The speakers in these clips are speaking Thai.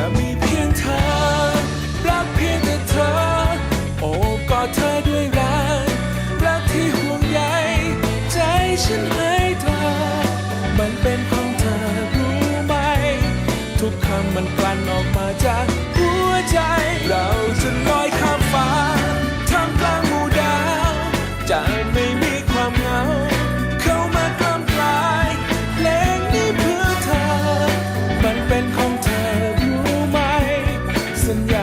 จะมีเพียงเธอ รักเพียงแต่เธอ โอบกอดเธอด้วยรัก รักที่ห่วงใยใจฉันให้เธอ มันเป็นของเธอรู้ไหม ทุกคำมันกลั่นออกมาจากหัวใจ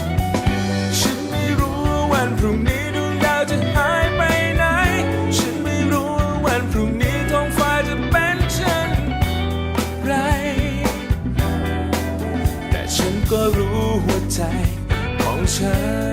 น ก็รู้หัวใจของฉัน